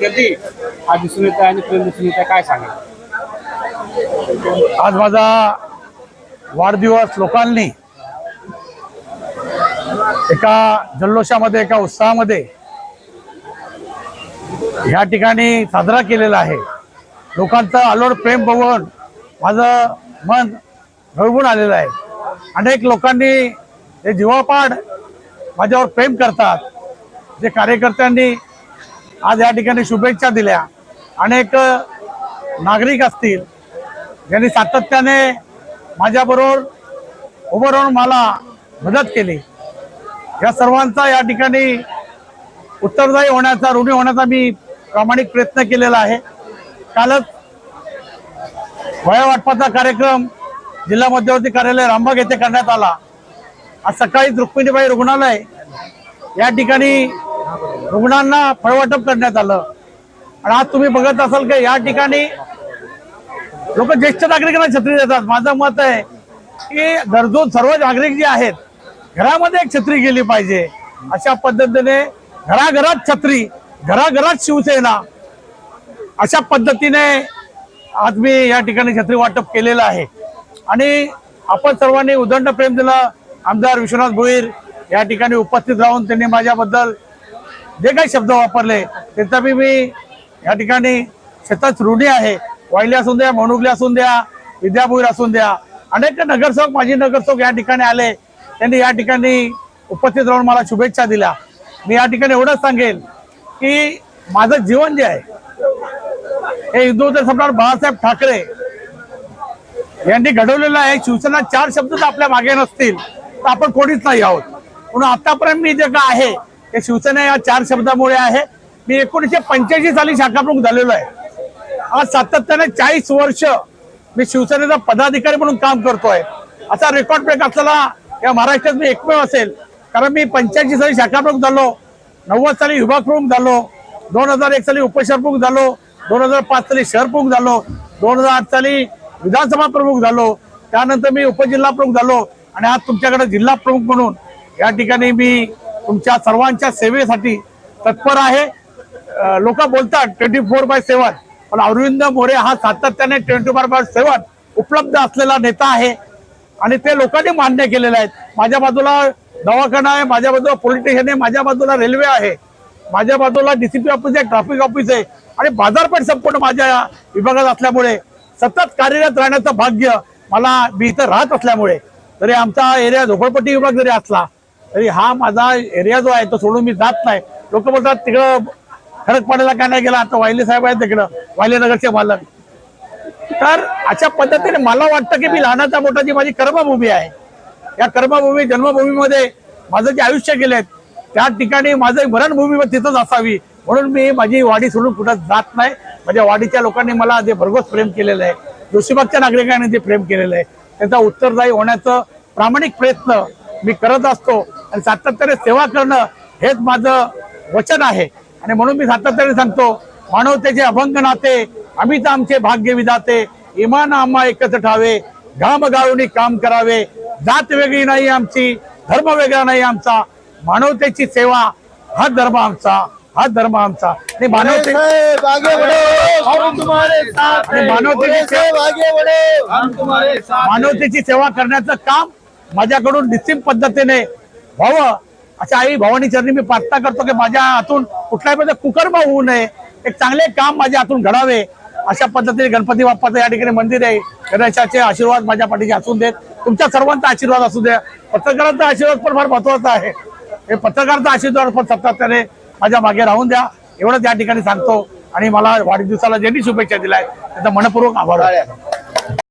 गर्दी आज दिसून येत आहे आणि प्रेम दिसून येत आहे काय सांगा आज माझा वाढदिवस लोकांनी एका जल्लोषामध्ये एका उत्साहामध्ये ह्या ठिकाणी साजरा केलेला आहे. लोकांचं अलोड प्रेम बघून माझं मन रळवून आलेलं आहे. अनेक लोकांनी हे जीवापाड माझ्यावर प्रेम करतात. जे कार्यकर्त्यांनी आज या ठिकाणी शुभेच्छा दिल्या. अनेक नागरिक असतील ज्यांनी सातत्याने माझ्याबरोबर उभं राहून मला मदत केली. या सर्वांचा या ठिकाणी उत्तरदायी होण्याचा ऋणी होण्याचा मी प्रामाणिक प्रयत्न केलेला आहे. कालच वयावाटपाचा कार्यक्रम जिल्हा मध्यवर्ती कार्यालय रामबाग येथे करण्यात आला. आज सकाळी रुक्मिणीबाई रुग्णालय या ठिकाणी रुग्णांना फळवाटप करण्यात आलं. आणि आज तुम्ही बघत असाल की या ठिकाणी लोक ज्येष्ठ नागरिकांना छत्री देतात. माझं मत आहे की गरजू सर्व नागरिक जे आहेत घरामध्ये एक छत्री गेली पाहिजे. अशा पद्धतीने घराघरात छत्री घराघरात शिवसेना अशा पद्धतीने आज मी या ठिकाणी छत्री वाटप केलेलं आहे. आणि आपण सर्वांनी उदंड प्रेम दिलं. आमदार विश्वनाथ भोईर या ठिकाणी उपस्थित राहून त्यांनी माझ्याबद्दल जे काही शब्द वापरले त्याचा बी मी या ठिकाणी शेतात ऋणी आहे. वायले असून द्या मनुगले असून द्या विद्याभूर असून द्या. अनेक नगरसेवक माजी नगरसेवक या ठिकाणी आले. त्यांनी या ठिकाणी उपस्थित राहून मला शुभेच्छा दिल्या. मी या ठिकाणी एवढंच सांगेल की माझं जीवन जे आहे हे हिंदूचे सम्राट बाळासाहेब ठाकरे यांनी घडवलेलं आहे. शिवसेना चार शब्द आपल्या मागे नसतील तर आपण कोणीच नाही आहोत. म्हणून आतापर्यंत मी जे काय आहे हे शिवसेना या चार शब्दामुळे आहे. मी एकोणीसशे पंच्याऐंशी साली शाखाप्रमुख झालेलो आहे. आज सातत्याने चाळीस वर्ष मी शिवसेनेचा पदाधिकारी म्हणून काम करतोय. असा रेकॉर्ड ब्रेक असलेला या महाराष्ट्रात मी एकमेव असेल. कारण मी पंच्याऐंशी साली शाखाप्रमुख झालो नव्वद साली विभाग प्रमुख झालो दोन हजार एक साली उपशहरप्रमुख झालो दोन हजार पाच साली शहर प्रमुख झालो दोन हजार आठ साली विधानसभा प्रमुख झालो त्यानंतर मी उपजिल्हा प्रमुख झालो आणि आज तुमच्याकडे जिल्हा प्रमुख म्हणून या ठिकाणी मी तुमच्या सर्वांच्या सेवेसाठी तत्पर आहे. लोक बोलतात ट्वेंटी फोर बाय सेवन पण अरविंद मोरे हा सातत्याने ट्वेंटी फोर बाय सेवन उपलब्ध असलेला नेता आहे. आणि ते लोकांनी मान्य केलेले आहेत माझ्या बाजूला दवाखाना आहे माझ्या बाजूला पोलिटिशियन आहे माझ्या बाजूला रेल्वे आहे माझ्या बाजूला डीसीपी ऑफिस आहे ट्रॅफिक ऑफिस आहे आणि बाजारपेठ संपूर्ण माझ्या विभागात असल्यामुळे सतत कार्यरत राहण्याचं भाग्य मला मी इथं राहत असल्यामुळे तरी आमचा एरिया झोपडपट्टी विभाग जरी असला तरी हा माझा एरिया जो आहे तो सोडून मी जात नाही. लोक बोलतात तिकडं खडक पाण्याला काय नाही गेला? आता वायले साहेब आहेत तिकडं वायले नगरचे मालक. तर अशा पद्धतीने मला वाटतं की मी लहानाचा मोठा जी माझी कर्मभूमी आहे या कर्मभूमी जन्मभूमीमध्ये माझं जे आयुष्य गेलेत त्या ठिकाणी माझं मरणभूमी तिथंच असावी. म्हणून मी माझी वाडी सोडून कुठं जात नाही. माझ्या वाडीच्या लोकांनी मला जे भरघोस प्रेम केलेलं आहे जोशीबागच्या नागरिकांनी जे प्रेम केलेलं आहे त्याचा उत्तरदायी होण्याचं प्रामाणिक प्रयत्न मी करत असतो. आणि सातत्याने सेवा करणं हेच माझं वचन आहे. आणि म्हणून मी सातत्याने सांगतो मानवतेचे अभंग नाते आम्हीच आमचे भाग्य विधाते इमान आम्हा एकत्र ठावे घाम गाळून काम करावे जात वेगळी नाही आमची धर्म वेगळा नाही आमचा मानवतेची सेवा हा धर्म आमचा हा धर्म आमचा. आणि मानवते। मानवतेची सेवा करण्याचं काम माझ्याकडून निश्चित पद्धतीने व्हावं अशा आई भवानी चरणी मी प्रार्थना करतो की माझ्या हातून कुठल्याही म्हणजे कुकर्म होऊ नये. एक चांगले काम माझ्या हातून घडावे. अशा पद्धतीने गणपती बाप्पाचं या ठिकाणी मंदिर आहे. गणेशाचे आशीर्वाद माझ्या पाठीचे असून देत. तुमच्या सर्वांचा आशीर्वाद असू द्या. पत्रकारांचा आशीर्वाद पण फार महत्त्वाचा आहे. हे पत्रकारांचा आशीर्वाद पण सातत्याने माझ्या मागे राहून द्या. एवढंच या ठिकाणी सांगतो. आणि मला वाढदिवसाला ज्यांनी शुभेच्छा दिल्या आहेत त्याचा मनपूर्वक आभार. वाटतो.